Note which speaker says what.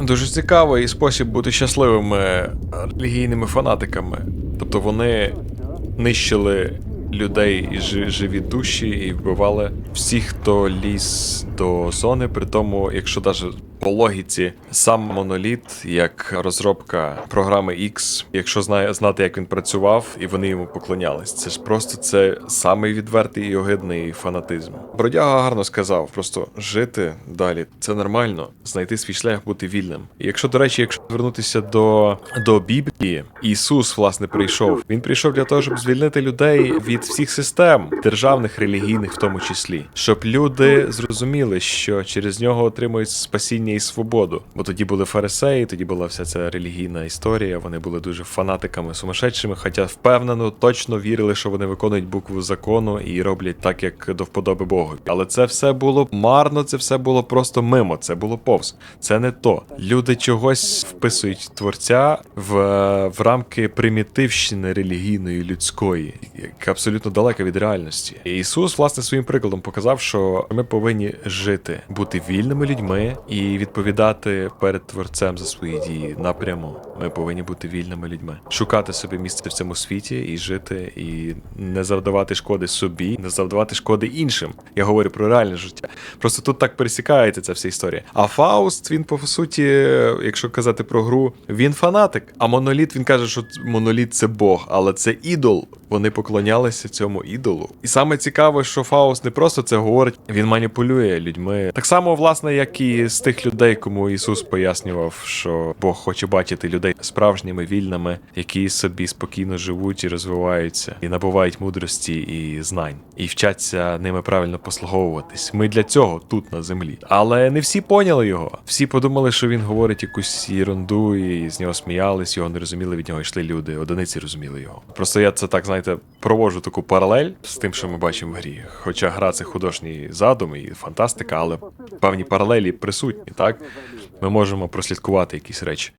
Speaker 1: Дуже цікавий спосіб бути щасливими релігійними фанатиками. Тобто вони нищили людей і живі душі і вбивали всіх, хто ліз до зони. При тому, якщо навіть по логіці, сам моноліт, як розробка програми X, якщо знає знати, як він працював, і вони йому поклонялись. Це ж просто це самий відвертий і огидний фанатизм. Бродяга гарно сказав: просто жити далі це нормально, знайти свій шлях, бути вільним. І якщо, до речі, якщо звернутися до, до Біблії, Ісус власне прийшов. Він прийшов для того, щоб звільнити людей від всіх систем, державних, релігійних, в тому числі, щоб люди зрозуміли, що через нього отримують спасіння і свободу. Бо тоді були фарисеї, тоді була вся ця релігійна історія. Вони були дуже фанатиками сумасшедшими, хоча впевнено, точно вірили, що вони виконують букву закону і роблять так, як до вподоби Богу. Але це все було марно, це все було просто мимо, це було повз. Це не то. Люди чогось вписують творця в, в рамки примітивщини релігійної людської, яка абсолютно далека від реальності. І Ісус, власне, своїм прикладом показав, що ми повинні жити, бути вільними людьми і відповідати перед творцем за свої дії напряму. Ми повинні бути вільними людьми, шукати собі місце в цьому світі і жити, і не завдавати шкоди собі, не завдавати шкоди іншим. Я говорю про реальне життя. Просто тут так пересікається ця вся історія. А Фауст, він по суті, якщо казати про гру, він фанатик. А моноліт він каже, що моноліт це Бог, але це ідол. Вони поклонялися цьому ідолу. І саме цікаве, що Фауст не просто це говорить, він маніпулює людьми. Так само, власне, як і з тих людей, кому Ісус пояснював, що Бог хоче бачити людей справжніми, вільними, які собі спокійно живуть і розвиваються, і набувають мудрості і знань, і вчаться ними правильно послуговуватись. Ми для цього тут на землі. Але не всі поняли його. Всі подумали, що він говорить якусь ерунду, і з нього сміялись, його не розуміли, від нього йшли люди. Одиниці розуміли його. Просто я це так, знаєте, проводжу таку паралель з тим, що ми бачимо в грі. Хоча гра це художній задум і фантастика, але певні паралелі присутні, так? Ми можемо прослідкувати якісь речі.